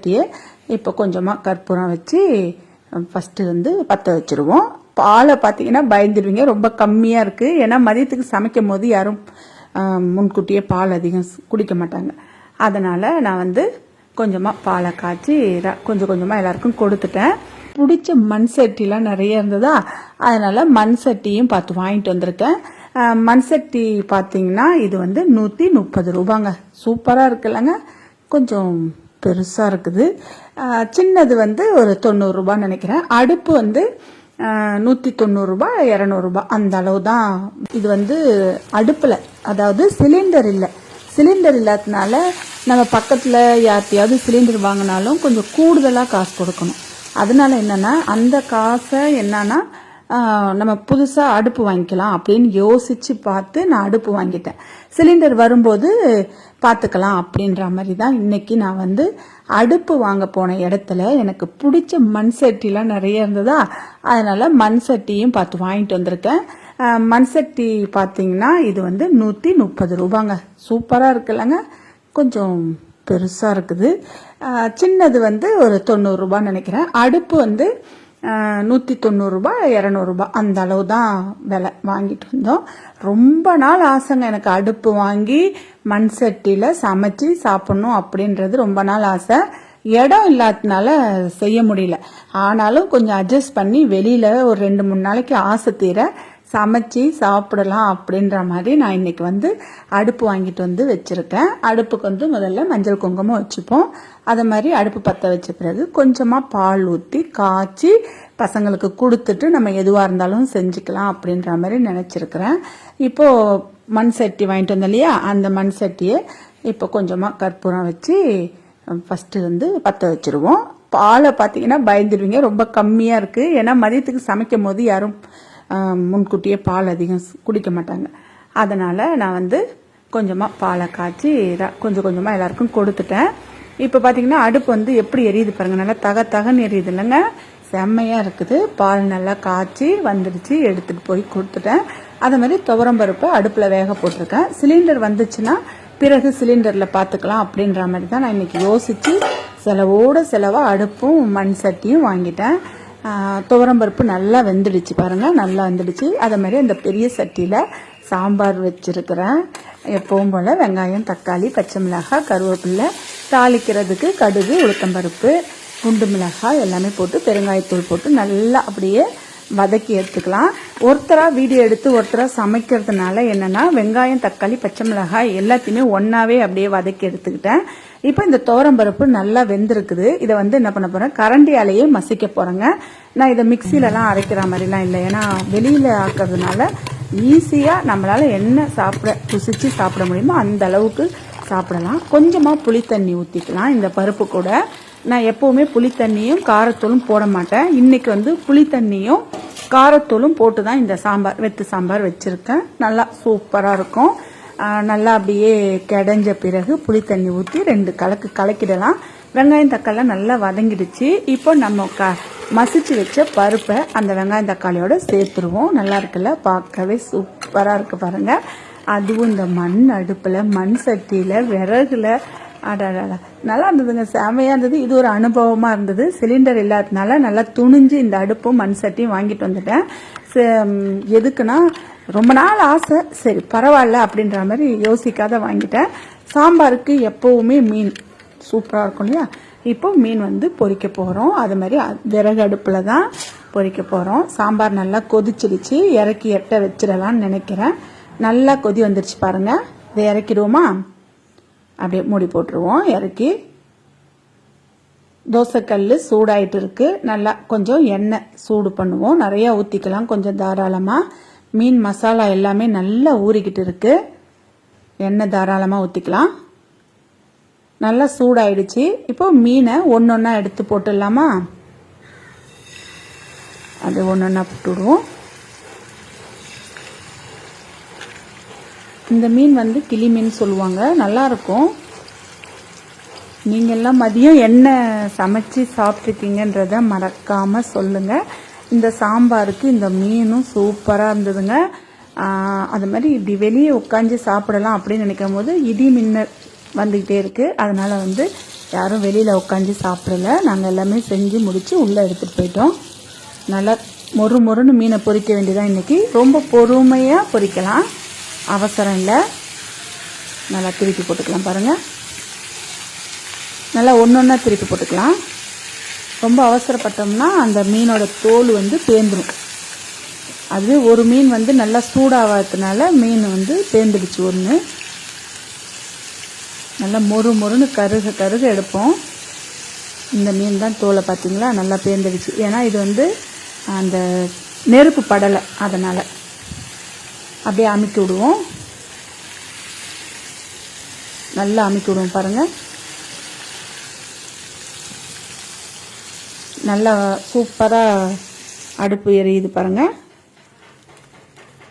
சட்டியை இப்போ கொஞ்சமாக கற்பூரம் வச்சு ஃபஸ்ட்டு வந்து பற்ற வச்சுருவோம். பாலை பார்த்தீங்கன்னா பயந்துடுவீங்க ரொம்ப கம்மியாக இருக்குது ஏன்னா மதியத்துக்கு சமைக்கும் போது யாரும் முன்கூட்டியே பால் அதிகம் குடிக்க மாட்டாங்க. அதனால் நான் வந்து கொஞ்சமாக பாலை காய்ச்சி கொஞ்சம் கொஞ்சமாக எல்லாருக்கும் கொடுத்துட்டேன். பிடிச்ச மண் சட்டிலாம் நிறைய இருந்ததா? அதனால் மண் சட்டியும் பார்த்து வாங்கிட்டு வந்திருக்கேன். மண் சட்டி பார்த்தீங்கன்னா இது வந்து நூற்றி முப்பது ரூபாங்க. சூப்பராக இருக்குல்லங்க கொஞ்சம் பெருசாக இருக்குது. சின்னது வந்து ஒரு தொண்ணூறுரூபான்னு நினைக்கிறேன். அடுப்பு வந்து நூற்றி தொண்ணூறுரூபா இரநூறுபா அந்த அளவு தான் இது வந்து அடுப்பில். அதாவது சிலிண்டர் இல்லை. சிலிண்டர் இல்லாததுனால நம்ம பக்கத்தில் யார்கிட்டயாவது சிலிண்டர் வாங்கினாலும் கொஞ்சம் கூடுதலாக காசு கொடுக்கணும். அதனால என்னென்னா அந்த காசை என்னன்னா நம்ம புதுசாக அடுப்பு வாங்கிக்கலாம் அப்படின்னு யோசித்து பார்த்து நான் அடுப்பு வாங்கிட்டேன். சிலிண்டர் வரும்போது பார்த்துக்கலாம் அப்படின்ற மாதிரி தான் இன்றைக்கி நான் வந்து அடுப்பு வாங்க போன இடத்துல எனக்கு பிடிச்ச மண் சட்டிலாம் நிறைய இருந்ததா? அதனால் மண் சட்டியும் பார்த்து வாங்கிட்டு வந்திருக்கேன். மண் சட்டி பார்த்தீங்கன்னா இது வந்து நூற்றி முப்பது ரூபாங்க. சூப்பராக இருக்குல்லங்க. கொஞ்சம் பெருசாக இருக்குது. சின்னது வந்து ஒரு தொண்ணூறுரூபான்னு நினைக்கிறேன். அடுப்பு வந்து நூற்றி தொண்ணூறுரூபா இரநூறுபா அந்த அளவு தான் விலை வாங்கிட்டு வந்தோம். ரொம்ப நாள் ஆசைங்க. எனக்கு அடுப்பு வாங்கி மண் சட்டியில் சமைச்சு சாப்பிட்ணும் அப்படின்றது ரொம்ப நாள் ஆசை. இடம் இல்லாததுனால செய்ய முடியல. ஆனாலும் கொஞ்சம் அட்ஜஸ்ட் பண்ணி வெளியில் ஒரு ரெண்டு மூணு நாளைக்கு ஆசை தீர சமைச்சு சாப்பிடலாம் அப்படின்ற மாதிரி நான் இன்னைக்கு வந்து அடுப்பு வாங்கிட்டு வந்து வச்சுருக்கேன். அடுப்புக்கு வந்து முதல்ல மஞ்சள் குங்குமம் வச்சுப்போம். அதை மாதிரி அடுப்பு பற்ற வச்ச பிறகு கொஞ்சமாக பால் ஊற்றி காய்ச்சி பசங்களுக்கு கொடுத்துட்டு நம்ம எதுவாக இருந்தாலும் செஞ்சுக்கலாம் அப்படின்ற மாதிரி நினச்சிருக்கிறேன். இப்போது மண் சட்டி வாங்கிட்டு வந்தோம் இல்லையா? அந்த மண் சட்டியை இப்போ கொஞ்சமாக கற்பூரம் வச்சு ஃபஸ்ட்டு வந்து பற்ற வச்சுருவோம். பாலை பார்த்தீங்கன்னா பயந்துடுவீங்க ரொம்ப கம்மியாக இருக்குது ஏன்னா மதியத்துக்கு சமைக்கும் போது யாரும் முன்கூட்டியே பால் அதிகம் குடிக்க மாட்டாங்க. அதனால் நான் வந்து கொஞ்சமாக பாலை காய்ச்சி கொஞ்சம் கொஞ்சமாக எல்லாருக்கும் கொடுத்துட்டேன். இப்போ பார்த்தீங்கன்னா அடுப்பு வந்து எப்படி எரியுது பாருங்கள் நல்லா தக தகன்னு எரியுது. இல்லைங்க? செம்மையாக இருக்குது. பால் நல்லா காய்ச்சி வந்துடுச்சு. எடுத்துகிட்டு போய் கொடுத்துட்டேன். அதே மாதிரி துவரம்பருப்பை அடுப்பில் வேக போட்டிருக்கேன். சிலிண்டர் வந்துச்சுன்னா பிறகு சிலிண்டரில் பார்த்துக்கலாம் அப்படின்ற மாதிரி தான் நான் இன்னைக்கு யோசித்து செலவோடு செலவாக அடுப்பும் மண் சட்டியும் வாங்கிட்டேன். துவரம் துவரம்பருப்பு நல்லா வெந்துடுச்சு பாருங்கள் நல்லா வந்துடுச்சு. அதே மாதிரி அந்த பெரிய சட்டியில் சாம்பார் வச்சுருக்கிறேன். எப்பவும் போல் வெங்காயம் தக்காளி பச்சை மிளகாய் கருவேப்பில்லை தாளிக்கிறதுக்கு கடுகு உளுத்தம்பருப்பு குண்டு மிளகாய் எல்லாமே போட்டு பெருங்காயத்தூள் போட்டு நல்லா அப்படியே வதக்கி எடுத்துக்கலாம். ஒருத்தராக வீடியோ எடுத்து ஒருத்தராக சமைக்கிறதுனால என்னன்னா வெங்காயம் தக்காளி பச்சை மிளகாய் எல்லாத்தையுமே ஒன்றாவே அப்படியே வதக்கி எடுத்துக்கிட்டேன். இப்போ இந்த துவரம்பருப்பு நல்லா வெந்திருக்குது. இதை வந்து என்ன பண்ண போகிறேன் கரண்டியாலேயே மசிக்க போகிறேங்க நான் இதை மிக்சிலலாம் அரைக்கிற மாதிரிலாம் இல்லை. ஏன்னா வெளியில் ஆக்கிறதுனால ஈஸியாக நம்மளால் என்ன சாப்பிட ருசித்து சாப்பிட முடியுமோ அந்த அளவுக்கு சாப்பிடலாம். கொஞ்சமாக புளித்தண்ணி ஊற்றிக்கலாம் இந்த பருப்பு கூட. நான் எப்போவுமே புளித்தண்ணியும் காரத்தூளும் போட மாட்டேன். இன்றைக்கி வந்து புளித்தண்ணியும் காரத்தூளும் போட்டு தான் இந்த சாம்பார் வெத்து சாம்பார் வச்சுருக்கேன். நல்லா சூப்பராக இருக்கும். நல்லா அப்படியே கிடைஞ்ச பிறகு புளித்தண்ணி ஊற்றி ரெண்டு கலக்கு கலக்கிடலாம். வெங்காயம் தக்காளி நல்லா வதங்கிடுச்சு. இப்போ நம்ம க மசிச்சு வச்ச பருப்பை அந்த வெங்காயம் தக்காளியோட சேர்த்துருவோம். நல்லா இருக்குல்ல? பார்க்கவே சூப்பராக இருக்குது பாருங்கள் அதுவும் இந்த மண் அடுப்பில் மண் சட்டியில் விறகுல அடாடா நல்லா இருந்ததுங்க செமையாக இருந்தது இது ஒரு அனுபவமாக இருந்தது சிலிண்டர் இல்லாததுனால நல்லா துணிஞ்சு இந்த அடுப்பும் மண் சட்டியும் வாங்கிட்டு வந்துட்டேன் ச- எதுக்குன்னா ரொம்ப நாள் ஆசை சரி பரவாயில்ல அப்படின்ற மாதிரி யோசிக்காத வாங்கிட்டேன் சாம்பாருக்கு எப்போவுமே மீன் சூப்பராக இருக்கும் இல்லையா இப்போ மீன் வந்து பொறிக்க போகிறோம் அது மாதிரி விறகு அடுப்பில் தான் பொறிக்க போகிறோம் சாம்பார் நல்லா கொதிச்சிடுச்சு இறக்கி எட்ட வச்சிடலான்னு நினைக்கிறேன் நல்லா கொதி வந்துருச்சு பாருங்கள் இதை இறக்கிடுவோமா? அப்படியே மூடி போட்டுருவோம். இறக்கி தோசைக்கல் சூடாயிட்டு இருக்கு. நல்லா கொஞ்சம் எண்ணெய் சூடு பண்ணுவோம். நிறையா ஊற்றிக்கலாம் கொஞ்சம் தாராளமாக மீன் மசாலா எல்லாமே நல்லா ஊறிக்கிட்டு இருக்கு. எண்ணெய் தாராளமாக ஊற்றிக்கலாம் நல்லா சூடாயிடுச்சு. இப்போ மீனை ஒன்று ஒன்றா எடுத்து போட்டுடலாமா? அது ஒன்று ஒன்றா போட்டுவிடுவோம் இந்த மீன் வந்து கிளி மீன் சொல்லுவாங்க. நல்லா இருக்கும் மதியம் என்ன சமைச்சு சாப்பிட்ருக்கீங்கன்றத மறக்காமல் சொல்லுங்கள் இந்த சாம்பாருக்கு இந்த மீனும் சூப்பராக இருந்ததுங்க. அது மாதிரி இப்படி வெளியே உட்காந்து சாப்பிடலாம் அப்படின்னு நினைக்கும் போது இடி மின்னல் வந்துக்கிட்டே இருக்குது அதனால் வந்து யாரும் வெளியில் உட்காந்து சாப்பிடலை. நாங்கள் எல்லாமே செஞ்சு முடித்து உள்ளே எடுத்துகிட்டு போயிட்டோம். நல்லா மொறு மொறுன்னு மீனை பொறிக்க வேண்டியதான் இன்றைக்கி ரொம்ப பொறுமையாக பொறிக்கலாம். அவசரம் இல்லை. நல்லா திருப்பி போட்டுக்கலாம் பாருங்கள் நல்லா ஒன்று ஒன்றா திருப்பி போட்டுக்கலாம். ரொம்ப அவசரப்பட்டோம்னா அந்த மீனோட தோல் வந்து பேந்துடும் அது ஒரு மீன் வந்து நல்லா சூடாகாததுனால மீன் வந்து பேந்துடுச்சு ஒன்று நல்லா மொறு மொறுன்னு கருக கருக எடுப்போம். இந்த மீன் தான் தோலை பார்த்தீங்களா நல்லா பேந்துடுச்சு ஏன்னா இது வந்து அந்த நெருப்பு படலை. அதனால் அப்படியே அமுக்கி விடுவோம். நல்லா அமுக்கி விடுவோம் பாருங்கள் நல்லா சூப்பராக அடுப்பு எரியுது பாருங்கள்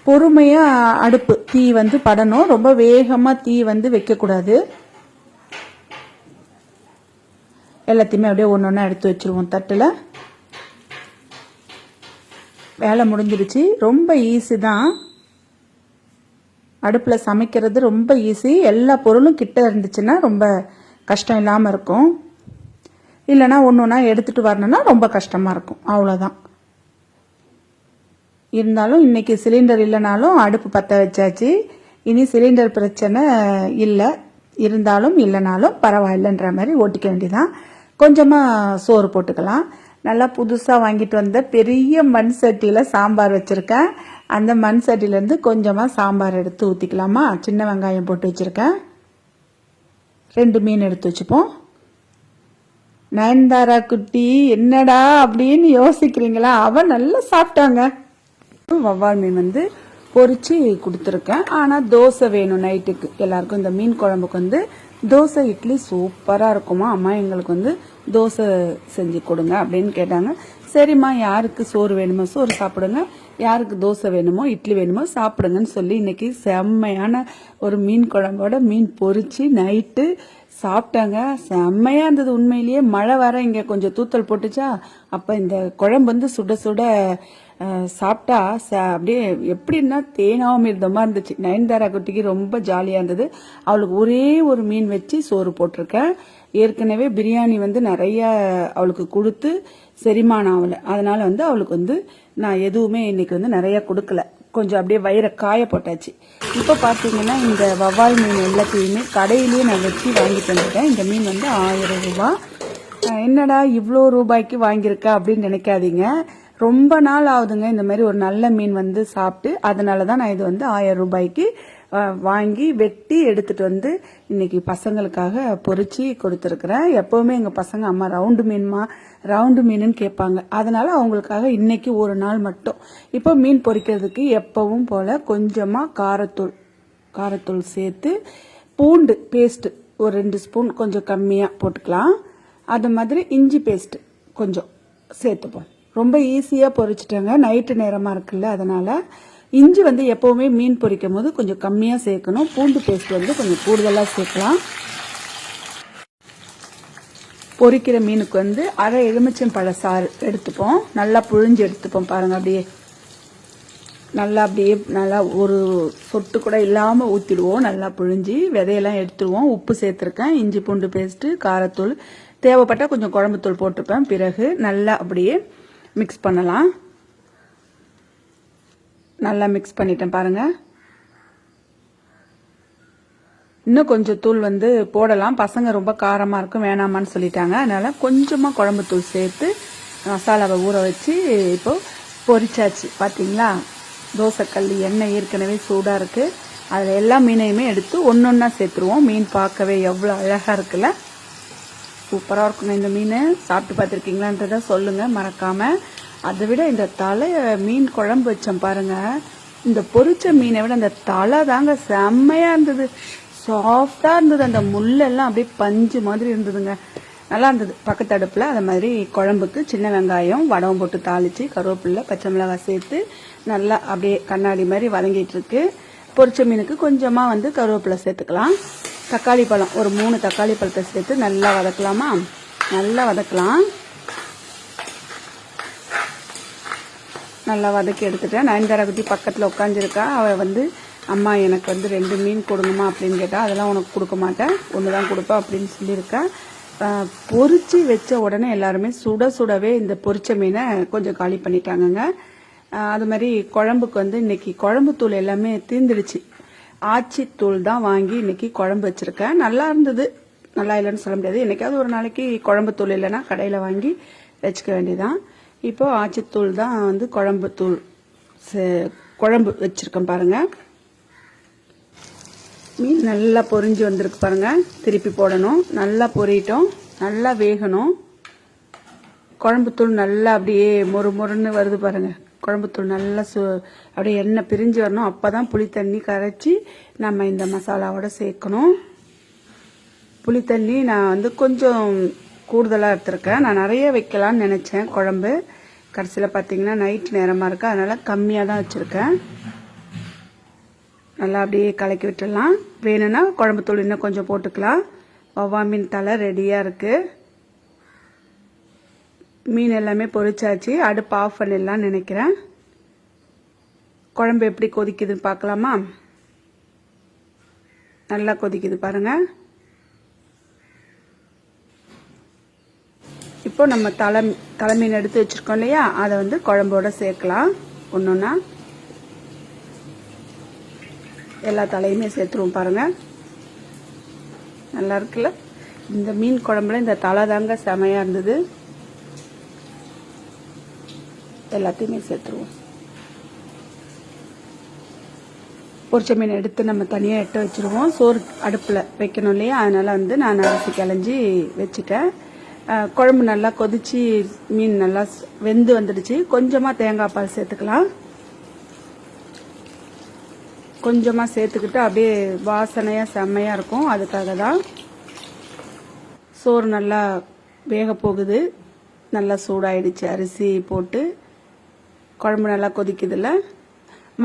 பொறுமையாக அடுப்பு தீ வந்து படணும். ரொம்ப வேகமாக தீ வந்து வைக்கக்கூடாது. எல்லாத்தையுமே அப்படியே ஒன்று ஒன்றா எடுத்து வச்சுருவோம் தட்டில். வேலை முடிஞ்சிருச்சு. ரொம்ப ஈஸி தான். அடுப்பில் சமைக்கிறது ரொம்ப ஈஸி எல்லா பொருளும் கிட்ட இருந்துச்சுன்னா ரொம்ப கஷ்டம் இல்லாமல் இருக்கும். இல்லைனா ஒன்று ஒன்றா எடுத்துகிட்டு வரணும்னா ரொம்ப கஷ்டமாக இருக்கும். அவ்வளோதான் இருந்தாலும் இன்றைக்கி சிலிண்டர் இல்லைனாலும் அடுப்பு பற்ற வச்சாச்சு. இனி சிலிண்டர் பிரச்சனை இல்லை. இருந்தாலும் இல்லைனாலும் பரவாயில்லைன்ற மாதிரி ஓட்டிக்க வேண்டியதான் கொஞ்சமாக சோறு போட்டுக்கலாம். நல்லா புதுசாக வாங்கிட்டு வந்த பெரிய மண் சட்டியில் சாம்பார் வச்சுருக்கேன். அந்த மண் சட்டிலேருந்து கொஞ்சமாக சாம்பார் எடுத்து ஊற்றிக்கலாமா சின்ன வெங்காயம் போட்டு வச்சுருக்கேன். ரெண்டு மீன் எடுத்து வச்சுப்போம். நயன்தாரா குட்டி என்னடா அப்படின்னு யோசிக்கிறீங்களா? அவன் நல்லா சாப்பிட்டாங்க. வவ்வால் மீன் வந்து பொறிச்சு கொடுத்துருக்கேன். ஆனால் தோசை வேணும் நைட்டுக்கு. எல்லாருக்கும் இந்த மீன் குழம்புக்கு வந்து தோசை இட்லி சூப்பராக இருக்குமா? அம்மா எங்களுக்கு வந்து தோசை செஞ்சு கொடுங்க அப்படின்னு கேட்டாங்க. சரிம்மா யாருக்கு சோறு வேணுமோ சோறு சாப்பிடுங்க. யாருக்கு தோசை வேணுமோ இட்லி வேணுமோ சாப்பிடுங்கன்னு சொல்லி இன்னைக்கு செம்மையான ஒரு மீன் குழம்போட மீன் பொறிச்சு நைட்டு சாப்பிட்டாங்க. செம்மையாக இருந்தது உண்மையிலேயே. மழை வர இங்கே கொஞ்சம் தூத்தல் போட்டுச்சா அப்போ இந்த குழம்பு வந்து சுட சுட சாப்பிட்டா ச- அப்படியே எப்படின்னா தேனாவும் இருந்தமாக இருந்துச்சு. நயன்தாரா குட்டிக்கு ரொம்ப ஜாலியாக இருந்தது. அவளுக்கு ஒரே ஒரு மீன் வச்சு சோறு போட்டிருக்கேன். ஏற்கனவே பிரியாணி வந்து நிறைய அவளுக்கு கொடுத்து செரிமானம் ஆகலை அதனால் வந்து அவளுக்கு வந்து நான் எதுவுமே இன்றைக்கி வந்து நிறைய கொடுக்கல. கொஞ்சம் அப்படியே வயிறை காய போட்டாச்சு. இப்போ பார்த்தீங்கன்னா இந்த வவ்வால் மீன் எல்லாத்தையுமே கடையிலேயே நான் வச்சு வாங்கிட்டு வந்துட்டேன். இந்த மீன் வந்து ஆயிரம் ரூபா. என்னடா இவ்வளோ ரூபாய்க்கு வாங்கியிருக்க அப்படின்னு நினைக்காதீங்க. ரொம்ப நாள் ஆகுதுங்க. இந்த மாதிரி ஒரு நல்ல மீன் வந்து சாப்பிட்டு அதனால தான் நான் இது வந்து ஆயிரம் ரூபாய்க்கு வாங்கி வெட்டி எடுத்துட்டு வந்து இன்னைக்கு பசங்களுக்காக பொறிச்சு கொடுத்துருக்குறேன். எப்பவுமே எங்கள் பசங்க அம்மா ரவுண்டு மீன்மா ரவுண்டு மீனுன்னு கேட்பாங்க. அதனால அவங்களுக்காக இன்னைக்கு ஒரு நாள் மட்டும். இப்போ மீன் பொரிக்கிறதுக்கு எப்பவும் போல கொஞ்சமா காரத்தூள் காரத்தூள் சேர்த்து பூண்டு பேஸ்ட்டு ஒரு ரெண்டு ஸ்பூன் கொஞ்சம் கம்மியாக போட்டுக்கலாம். அது மாதிரி இஞ்சி பேஸ்ட்டு கொஞ்சம் சேர்த்துப்போம். ரொம்ப ஈஸியாக பொரிச்சிட்டேங்க நைட்டு நேரமாக இருக்குல்ல அதனால் இஞ்சி வந்து எப்போவுமே மீன் பொரிக்கும் போது கொஞ்சம் கம்மியாக சேர்க்கணும். பூண்டு பேஸ்ட் வந்து கொஞ்சம் கூடுதலாக சேர்க்கலாம். பொரிக்கிற மீனுக்கு வந்து அரை எலுமிச்சம் பழ சாறு எடுத்துப்போம். நல்லா புழிஞ்சு எடுத்துப்போம் பாருங்க அப்படியே. நல்லா அப்படியே நல்லா ஒரு சொட்டு கூட இல்லாமல் ஊற்றிடுவோம் நல்லா புழிஞ்சி விதையெல்லாம் எடுத்துருவோம். உப்பு சேர்த்துருக்கேன். இஞ்சி பூண்டு பேஸ்ட்டு காரத்தூள். தேவைப்பட்டால் கொஞ்சம் குழம்புத்தூள் போட்டுப்பேன். பிறகு நல்லா அப்படியே மிக்ஸ் பண்ணலாம். நல்லா மிக்ஸ் பண்ணிட்டேன் பாருங்கள் இன்னும் கொஞ்சம் தூள் வந்து போடலாம். பசங்க ரொம்ப காரமாக இருக்கும் வேணாமான்னு சொல்லிட்டாங்க. அதனால் கொஞ்சமாக குழம்புத்தூள் சேர்த்து மசாலாவை ஊற வச்சு இப்போது பொரிச்சாச்சு. பார்த்தீங்களா தோசைக்கல் எண்ணெய் ஏற்கனவே சூடாக இருக்குது அதில் எல்லா மீனையுமே எடுத்து ஒன்று ஒன்றா சேர்த்துருவோம். மீன் பார்க்கவே எவ்வளோ அழகாக இருக்குல்ல? சூப்பராக இருக்குங்க இந்த மீன். சாப்பிட்டு பார்த்துருக்கீங்களான்றத சொல்லுங்கள் மறக்காமல் அதை விட இந்த தலை மீன் குழம்பு வச்சோம் பாருங்கள் இந்த பொரிச்ச மீனை விட அந்த தலை தாங்க செம்மையாக இருந்தது. சாஃப்டா இருந்தது. அந்த முள்ளெல்லாம் அப்படியே பஞ்சு மாதிரி இருந்ததுங்க. நல்லா இருந்தது. பக்கத்து அடுப்பில் அது மாதிரி குழம்புக்கு சின்ன வெங்காயம் வடகம் போட்டு தாளித்து கருவேப்பிலை பச்சை மிளகாய் சேர்த்து நல்லா அப்படியே கண்ணாடி மாதிரி வதங்கிட்டு இருக்கு. பொரிச்ச மீனுக்கு கொஞ்சமாக வந்து கருவேப்பிலை சேர்த்துக்கலாம். தக்காளி பழம் ஒரு மூணு தக்காளி பழத்தை சேர்த்து நல்லா வதக்கலாமா? நல்லா வதக்கலாம். நல்லா வதக்கி எடுத்துட்டேன். நயன்தாரா குட்டி பக்கத்தில் உட்காந்துருக்கா அவள் வந்து அம்மா எனக்கு வந்து ரெண்டு மீன் கொடுங்கம்மா அப்படின்னு கேட்டால் அதெல்லாம் உனக்கு கொடுக்க மாட்டேன். ஒன்று தான் கொடுப்பேன் அப்படின்னு சொல்லியிருக்கேன் பொறிச்சு வச்ச உடனே எல்லாருமே சுட சுடவே இந்த பொரிச்ச மீனை கொஞ்சம் காலி பண்ணிட்டாங்கங்க. அது மாதிரி குழம்புக்கு வந்து இன்னைக்கு குழம்பு தூள் எல்லாமே தீர்ந்துடுச்சு ஆச்சி தூள் தான் வாங்கி இன்னைக்கு குழம்பு வச்சிருக்கேன். நல்லா இருந்தது. நல்லா இல்லைன்னு சொல்ல முடியாது. என்றைக்காவது ஒரு நாளைக்கு குழம்பு தூள் இல்லைன்னா கடையில் வாங்கி வச்சுக்க வேண்டியதான் இப்போது ஆச்சித்தூள் தான் வந்து குழம்பு தூள் சே- குழம்பு வச்சுருக்கேன் பாருங்கள் மீன் நல்லா பொரிஞ்சு வந்திருக்கு பாருங்கள் திருப்பி போடணும். நல்லா பொரியட்டும் நல்லா வேகணும். குழம்புத்தூள் நல்லா அப்படியே மொறு மொறுன்னு வருது பாருங்கள் குழம்புத்தூள் நல்லா சு அப்படியே எண்ணெய் பிரிஞ்சு வரணும். அப்பதான் புளி தண்ணி கரைச்சி நம்ம இந்த மசாலாவோட சேர்க்கணும். புளி தண்ணி நான் வந்து கொஞ்சம் கூடுதலாக எடுத்திருக்கேன். நான் நிறைய வைக்கலான்னு நினச்சேன் குழம்பு. கடைசியில் பார்த்தீங்கன்னா நைட் நேரமாக இருக்குது அதனால் கம்மியாக தான் வச்சுருக்கேன். நல்லா அப்படியே கலக்கி விட்டுடலாம். வேணும்னா குழம்பு தூள் இன்னும் கொஞ்சம் போட்டுக்கலாம். வவ்வா மீன் தலை ரெடியாக இருக்குது மீன் எல்லாமே பொரிச்சாச்சு. அடுப்பு ஆஃப் பண்ணிடலாம்னு நினைக்கிறேன். குழம்பு எப்படி கொதிக்குதுன்னு பார்க்கலாமா? நல்லா கொதிக்குது பாருங்கள் இப்போ நம்ம தலை தலைமீன் எடுத்து வச்சிருக்கோம் இல்லையா? அதை வந்து குழம்போடு சேர்க்கலாம். ஒன்றுன்னா எல்லா தலையுமே சேர்த்துருவோம் பாருங்கள் நல்லா இருக்குல்ல? இந்த மீன் குழம்புல இந்த தலை தாங்க செமையாக இருந்தது. எல்லாத்தையுமே சேர்த்துருவோம். பொரிச்ச மீன் எடுத்து நம்ம தனியாக எட்ட வச்சுருவோம். சோறு அடுப்பில் வைக்கணும் இல்லையா? அதனால் வந்து நான் அரிசி கிளஞ்சி வச்சுட்டேன். குழம்பு நல்லா கொதித்து மீன் நல்லா வெந்து வந்துடுச்சு. கொஞ்சமாக தேங்காய் பால் சேர்த்துக்கலாம். கொஞ்சமாக சேர்த்துக்கிட்டு அப்படியே வாசனையாக செம்மையாக இருக்கும். அதுக்காக தான் சோறு நல்லா வேக போகுது. நல்லா சூடாயிடுச்சு. அரிசி போட்டு குழம்பு நல்லா கொதிக்குதுல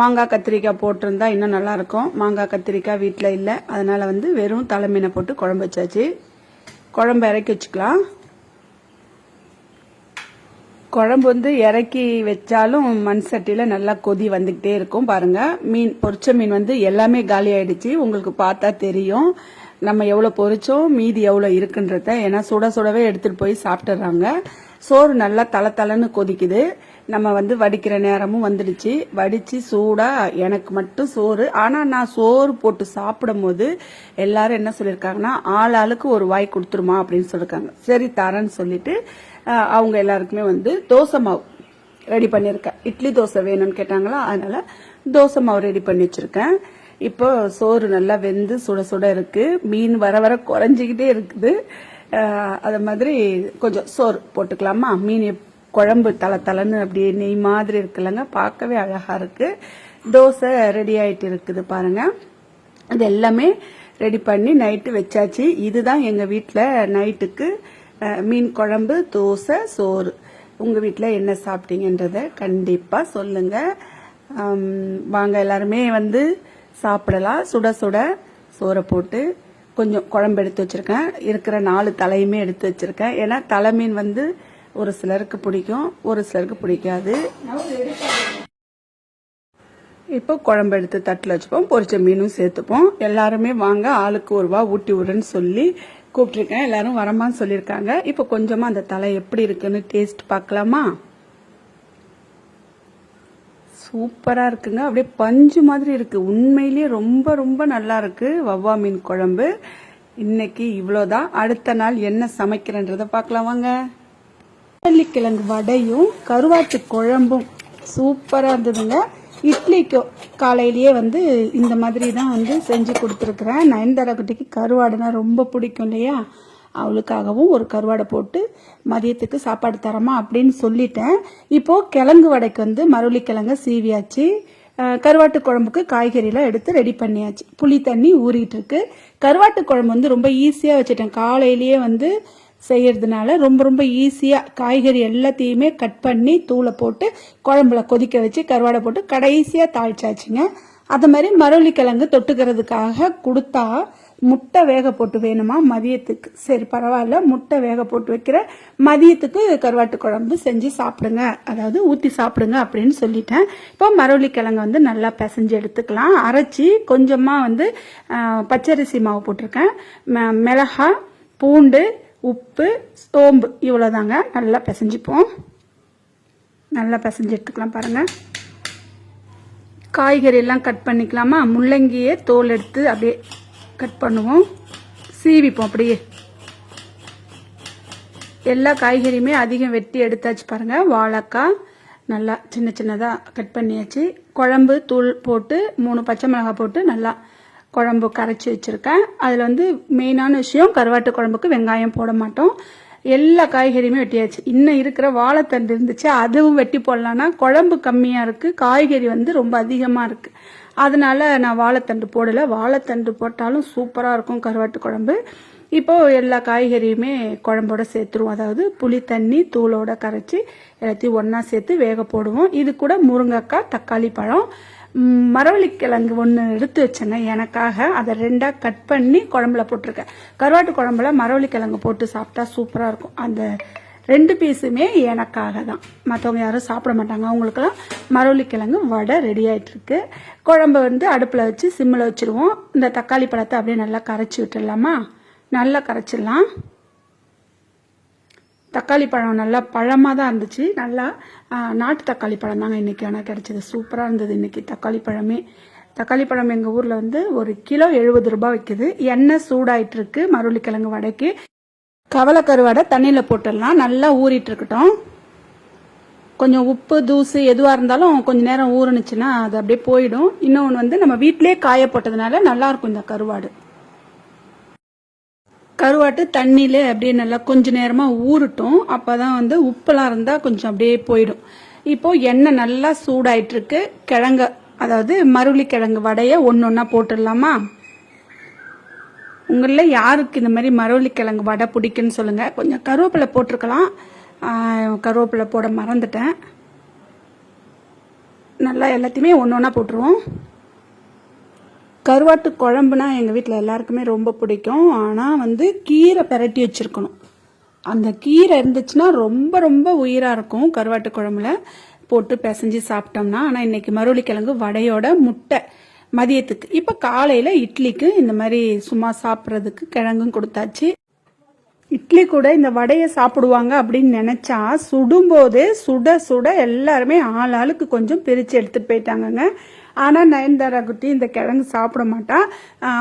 மாங்காய் கத்திரிக்காய் போட்டிருந்தா இன்னும் நல்லாயிருக்கும் மாங்காய் கத்திரிக்காய் வீட்டில் இல்லை. அதனால் வந்து வெறும் தலைமீனை போட்டு குழம்பு வச்சாச்சு. குழம்பு இறக்கி வச்சுக்கலாம். குழம்பு வந்து இறக்கி வச்சாலும் மண் சட்டியில் நல்லா கொதி வந்துக்கிட்டே இருக்கும். பாருங்கள் மீன் பொரிச்ச மீன் வந்து எல்லாமே காலி ஆயிடுச்சு. உங்களுக்கு பார்த்தா தெரியும். நம்ம எவ்வளோ பொரிச்சோம் மீதி எவ்வளோ இருக்குன்றத. ஏன்னா சுட சுடவே எடுத்துகிட்டு போய் சாப்பிட்டுறாங்க. சோறு நல்லா தள தளன்னு கொதிக்குது. நம்ம வந்து வடிக்கிற நேரமும் வந்துடுச்சு. வடித்து சூடாக எனக்கு மட்டும் சோறு. ஆனால் நான் சோறு போட்டு சாப்பிடும் போது எல்லாரும் என்ன சொல்லியிருக்காங்கன்னா ஆள் ஆளுக்கு ஒரு வாய் கொடுத்துருமா? அப்படின்னு சொல்லிருக்காங்க சரி தரேன்னு சொல்லிட்டு அவங்க எல்லாருக்குமே வந்து தோசை மாவு ரெடி பண்ணியிருக்கேன். இட்லி தோசை வேணும்னு கேட்டாங்களா? அதனால் தோசை மாவு ரெடி பண்ணி வச்சுருக்கேன். இப்போ சோறு நல்லா வெந்து சுட சுட இருக்குது மீன் வர வர குறைஞ்சிக்கிட்டே இருக்குது. அது மாதிரி கொஞ்சம் சோறு போட்டுக்கலாமா? மீன் குழம்பு தலை தலைன்னு அப்படியே நெய் மாதிரி இருக்குல்லங்க. பார்க்கவே அழகாக இருக்குது தோசை ரெடி ஆகிட்டு இருக்குது பாருங்கள் இது எல்லாமே ரெடி பண்ணி நைட்டு வச்சாச்சு. இதுதான் எங்கள் வீட்டில் நைட்டுக்கு மீன் குழம்பு தோசை சோறு. உங்கள் வீட்டில் என்ன சாப்பிட்டீங்கன்றத கண்டிப்பாக சொல்லுங்கள் வாங்க எல்லாருமே வந்து சாப்பிடலாம். சுட சுட சோறை போட்டு கொஞ்சம் குழம்பு எடுத்து வச்சுருக்கேன். இருக்கிற நாலு தலையுமே எடுத்து வச்சுருக்கேன். ஏன்னா தலை மீன் வந்து ஒரு சிலருக்கு பிடிக்கும் ஒரு சிலருக்கு பிடிக்காது. இப்போ குழம்பு எடுத்து தட்டில் வச்சுப்போம் பொரிச்ச மீனும் சேர்த்துப்போம். எல்லாருமே வாங்க ஆளுக்கு ஒரு ரூபா ஊட்டி விடுன்னு சொல்லி கூப்பிட்டுருக்கேன். எல்லாரும் வரமான்னு சொல்லியிருக்காங்க. இப்போ கொஞ்சமாக அந்த தலை எப்படி இருக்குன்னு டேஸ்ட் பார்க்கலாமா? சூப்பராக இருக்குங்க. அப்படியே பஞ்சு மாதிரி இருக்குது உண்மையிலேயே ரொம்ப ரொம்ப நல்லா இருக்குது வவ்வா மீன் குழம்பு. இன்னைக்கு இவ்வளோதான். அடுத்த நாள் என்ன சமைக்கிறேன்றதை பார்க்கலாம் வாங்க. கிழங்கு வடையும் கருவாட்டு குழம்பும் சூப்பராக இருந்ததுங்க. இட்லிக்கு காலையிலேயே வந்து இந்த மாதிரி தான் வந்து செஞ்சு கொடுத்துருக்குறேன். நயன்தாரா குட்டிக்கு கருவாடுனா ரொம்ப பிடிக்கும் இல்லையா? அவளுக்காகவும் ஒரு கருவாடை போட்டு மதியத்துக்கு சாப்பாடு தரமா அப்படின்னு சொல்லிட்டேன். இப்போது கிழங்கு வடைக்கு வந்து மருளி கிழங்க சீவியாச்சு கருவாட்டு குழம்புக்கு காய்கறிலாம் எடுத்து ரெடி பண்ணியாச்சு. புளி தண்ணி ஊறிட்டு இருக்கு. கருவாட்டு குழம்பு வந்து ரொம்ப ஈஸியாக வச்சுட்டேன். காலையிலேயே வந்து செய்யறதுனால ரொம்ப ரொம்ப ஈஸியாக காய்கறி எல்லாத்தையுமே கட் பண்ணி தூளை போட்டு குழம்புல கொதிக்க வச்சு கருவாடை போட்டு கடைசியாக தாளிச்சாச்சுங்க. அது மாதிரி மரவள்ளிக்கிழங்கு தொட்டுக்கிறதுக்காக கொடுத்தா முட்டை வேக போட்டு வேணுமா? மதியத்துக்கு. சரி பரவாயில்ல. முட்டை வேக போட்டு வைக்கிற மதியத்துக்கு கருவாட்டு குழம்பு செஞ்சு சாப்பிடுங்க. அதாவது ஊற்றி சாப்பிடுங்க அப்படின்னு சொல்லிட்டேன். இப்போ மரவள்ளிக்கிழங்கு வந்து நல்லா பிசைஞ்சு எடுத்துக்கலாம். அரைச்சி கொஞ்சமாக வந்து பச்சரிசி மாவு போட்டிருக்கேன். மிளகா பூண்டு உப்பு சோம்பு இவ்வளோதாங்க நல்லா பிசைஞ்சிப்போம். நல்லா பிசைஞ்சு எடுத்துக்கலாம் பாருங்கள் காய்கறி எல்லாம் கட் பண்ணிக்கலாமா? முள்ளங்கியே தோல் எடுத்து அப்படியே கட் பண்ணுவோம். சீவிப்போம் அப்படியே. எல்லா காய்கறியுமே அதிகம் வெட்டி எடுத்தாச்சு பாருங்கள் வாழைக்காய் நல்லா சின்ன சின்னதாக கட் பண்ணியாச்சு. குழம்பு தூள் போட்டு மூணு பச்சை மிளகாய் போட்டு நல்லா குழம்பு கரைச்சி வச்சுருக்கேன். அதில் வந்து மெயினான விஷயம் கருவாட்டு குழம்புக்கு வெங்காயம் போட மாட்டோம். எல்லா காய்கறியுமே வெட்டியாச்சு. இன்னும் இருக்கிற வாழைத்தண்டு இருந்துச்சு அதுவும் வெட்டி போடலான்னா குழம்பு கம்மியாக இருக்குது காய்கறி வந்து ரொம்ப அதிகமாக இருக்குது அதனால நான் வாழைத்தண்டு போடலை. வாழைத்தண்டு போட்டாலும் சூப்பராக இருக்கும் கருவாட்டு குழம்பு. இப்போது எல்லா காய்கறியுமே குழம்போட சேர்த்துருவோம். அதாவது புளி தண்ணி தூளோட கரைச்சி எல்லாத்தையும் ஒன்றா சேர்த்து வேக போடுவோம். இது கூட முருங்கைக்காய் தக்காளி பழம் மரவள்ளிக்கிழங்கு ஒன்று எடுத்து வச்சேங்க. எனக்காக அதை ரெண்டாக கட் பண்ணி குழம்புல போட்டிருக்கேன். கருவாட்டு குழம்புல மரவள்ளிக்கிழங்கு போட்டு சாப்பிட்டா சூப்பராக இருக்கும். அந்த ரெண்டு பீஸுமே எனக்காக தான். மற்றவங்க யாரும் சாப்பிட மாட்டாங்க. அவங்களுக்கெல்லாம் மரவள்ளிக்கிழங்கு வடை ரெடி ஆகிட்டுருக்கு குழம்பு வந்து அடுப்பில் வச்சு சிம்மில் வச்சுருவோம். இந்த தக்காளி பழத்தை அப்படியே நல்லா கரைச்சி விட்டுடலாமா? நல்லா கரைச்சிடலாம். தக்காளி பழம் நல்லா பழமாக தான் இருந்துச்சு. நல்லா நாட்டு தக்காளி பழம் தாங்க இன்றைக்கி ஆனால் கிடச்சிது. சூப்பராக இருந்தது இன்றைக்கி தக்காளி பழமே. தக்காளி பழம் எங்கள் ஊரில் வந்து ஒரு கிலோ எழுபது ரூபாய் விற்குது எண்ணெய் சூடாயிட்டு இருக்கு மருளிக்கிழங்கு வடைக்கு. கவலை கருவாடை தண்ணியில் போட்டுடலாம். நல்லா ஊறிட்டு இருக்கட்டும் கொஞ்சம் உப்பு தூசு எதுவாக இருந்தாலும் கொஞ்சம் நேரம் ஊறுனுச்சுன்னா அது அப்படியே போயிடும். இன்னொன்று வந்து நம்ம வீட்டிலே காய போட்டதுனால நல்லாயிருக்கும் இந்த கருவாடு. கருவாட்டு தண்ணியிலே அப்படியே நல்லா கொஞ்ச நேரமாக ஊறட்டும். அப்போ தான் வந்து உப்பெல்லாம் இருந்தால் கொஞ்சம் அப்படியே போயிடும். இப்போது எண்ணெய் நல்லா சூடாயிட்டுருக்கு. கிழங்கு அதாவது மருளி கிழங்கு வடையை ஒன்று ஒன்றா போட்டுடலாமா? உங்களில் யாருக்கு இந்த மாதிரி மரவள்ளி கிழங்கு வடை பிடிக்குன்னு சொல்லுங்கள் கொஞ்சம் கருவேப்பிலை போட்டிருக்கலாம். கருவேப்பிலை போட மறந்துட்டேன். நல்லா எல்லாத்தையுமே ஒன்று ஒன்றா போட்டுருவோம். கருவாட்டு குழம்புனா எங்கள் வீட்டில் எல்லாருக்குமே ரொம்ப பிடிக்கும். ஆனால் வந்து கீரை பெரட்டி வச்சுருக்கணும். அந்த கீரை இருந்துச்சுன்னா ரொம்ப ரொம்ப உயிராக இருக்கும் கருவாட்டு குழம்புல. போட்டு பிசைஞ்சு சாப்பிட்டோம்னா. ஆனால் இன்னைக்கு மருளிக்கிழங்கு வடையோட முட்டை மதியத்துக்கு. இப்போ காலையில் இட்லிக்கு இந்த மாதிரி சும்மா சாப்பிட்றதுக்கு கிழங்கும் கொடுத்தாச்சு. இட்லி கூட இந்த வடையை சாப்பிடுவாங்க அப்படின்னு நினச்சா சுடும்போதே சுட சுட எல்லாருமே ஆள் ஆளுக்கு கொஞ்சம் பிரித்து எடுத்துகிட்டு போயிட்டாங்கங்க. ஆனால் நயன்தாரா குட்டி இந்த கிழங்கு சாப்பிட மாட்டா.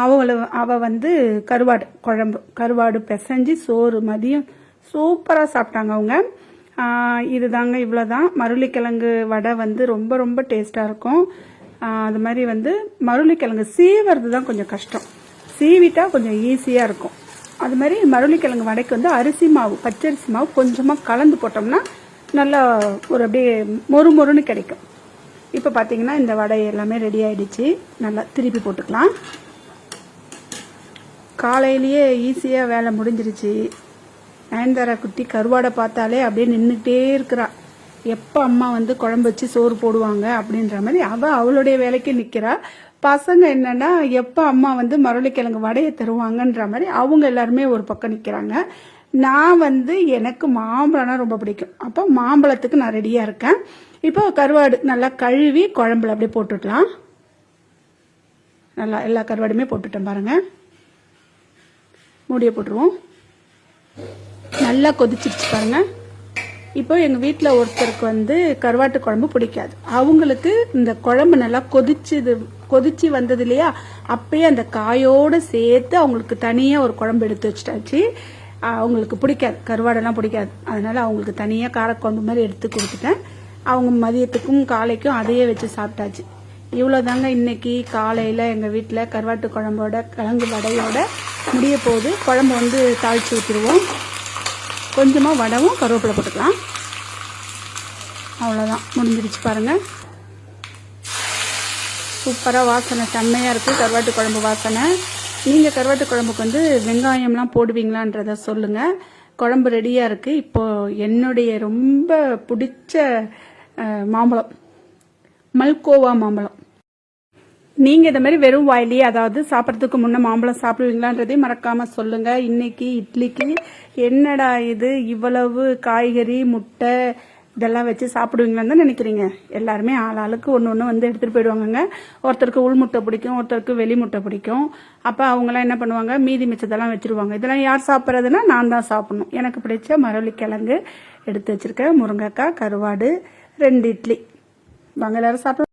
அவங்கள அவ வந்து கருவாடு குழம்பு கருவாடு பிசைஞ்சு சோறு மதியம் சூப்பராக சாப்பிட்டாங்க அவங்க. இதுதாங்க இவ்வளோதான் மருளிக்கிழங்கு வடை வந்து ரொம்ப ரொம்ப டேஸ்ட்டாக இருக்கும். அது மாதிரி வந்து மருளிக்கிழங்கு சீவறது தான் கொஞ்சம் கஷ்டம். சீவிட்டா கொஞ்சம் ஈஸியாக இருக்கும். அது மாதிரி மருளிக்கிழங்கு வடைக்கு வந்து அரிசி மாவு பச்சரிசி மாவு கொஞ்சமாக கலந்து போட்டோம்னா நல்லா ஒரு அப்படியே மொறு மொறுன்னு கிடைக்கும். இப்போ பார்த்தீங்கன்னா இந்த வடை எல்லாமே ரெடி ஆகிடுச்சு நல்லா திருப்பி போட்டுக்கலாம். காலையிலேயே ஈஸியாக வேலை முடிஞ்சிருச்சு. நயன்தாரா குட்டி கருவாடை பார்த்தாலே அப்படியே நின்றுக்கிட்டே இருக்கிறா. எப்போ அம்மா வந்து குழம்பு வச்சு சோறு போடுவாங்க அப்படின்ற மாதிரி அவள் அவளுடைய வேலைக்கு நிற்கிறா பசங்க என்னன்னா எப்போ அம்மா வந்து மரளிக்கிழங்கு வடையை தருவாங்கன்ற மாதிரி அவங்க எல்லாருமே ஒரு பக்கம் நிற்கிறாங்க நான் வந்து எனக்கு மாம்பழம்னா ரொம்ப பிடிக்கும். அப்போ மாம்பழத்துக்கு நான் ரெடியாக இருக்கேன். இப்போ கருவாடு நல்லா கழுவி குழம்புல அப்படியே போட்டுடலாம். நல்லா எல்லா கருவாடுமே போட்டுட்டேன் பாருங்கள் மூடியை போட்டுருவோம். நல்லா கொதிச்சிருச்சு பாருங்க. இப்போ எங்கள் வீட்டில் ஒருத்தருக்கு வந்து கருவாட்டு குழம்பு பிடிக்காது. அவங்களுக்கு இந்த குழம்பு நல்லா கொதிச்சது கொதிச்சு வந்தது இல்லையா? அப்பயே அந்த காயோடு சேர்த்து அவங்களுக்கு தனியாக ஒரு குழம்பு எடுத்து வச்சிட்டாச்சு. அவங்களுக்கு பிடிக்காது. கருவாடெல்லாம் பிடிக்காது. அதனால அவங்களுக்கு தனியாக காரக்குழம்பு மாதிரி எடுத்து கொடுத்துட்டேன். அவங்க மதியத்துக்கும் காலைக்கும் அதையே வச்சு சாப்பிட்டாச்சு. இவ்வளோதாங்க இன்னைக்கு காலையில் எங்கள் வீட்டில் கருவாட்டு குழம்போட கிழங்கு வடையோட முடிய போகுது. குழம்பு வந்து தாளித்து ஊற்றிடுவோம் கொஞ்சமாக வடவும் கருவேப்பிலை போட்டுக்கலாம். அவ்வளோதான் முடிஞ்சிருச்சு பாருங்கள் சூப்பராக வாசனை செம்மையாக இருக்குது கருவாட்டு குழம்பு வாசனை. நீங்கள் கருவாட்டு குழம்புக்கு வந்து வெங்காயம்லாம் போடுவீங்களான்றத சொல்லுங்கள் குழம்பு ரெடியாக இருக்குது இப்போது என்னுடைய ரொம்ப பிடிச்ச மாம்பழம். மல்கோவா மாம்பழம். நீங்கள் இதை மாதிரி வெறும் வாயிலேயே அதாவது சாப்பிட்றதுக்கு முன்னே மாம்பழம் சாப்பிடுவீங்களான்றதையும் மறக்காமல் சொல்லுங்கள் இன்றைக்கி இட்லிக்கு என்னடா இது? இவ்வளவு காய்கறி முட்டை இதெல்லாம் வச்சு சாப்பிடுவீங்களான்னு தான் நினைக்கிறீங்க. எல்லாருமே ஆள் ஆளுக்கு ஒன்று ஒன்று வந்து எடுத்துகிட்டு போயிடுவாங்கங்க. ஒருத்தருக்கு உள் முட்டை பிடிக்கும் ஒருத்தருக்கு வெளி முட்டை பிடிக்கும். அப்போ அவங்களாம் என்ன பண்ணுவாங்க? மீதி மிச்சத்தெல்லாம் வச்சுருவாங்க. இதெல்லாம் யார் சாப்பிட்றதுன்னா நான் தான் சாப்பிடணும். எனக்கு பிடிச்ச மரவள்ளி கிழங்கு எடுத்து வச்சிருக்கேன் முருங்கைக்காய் கருவாடு ரெண்டு இட்லி. வாங்க எல்லாரும் சாப்பிட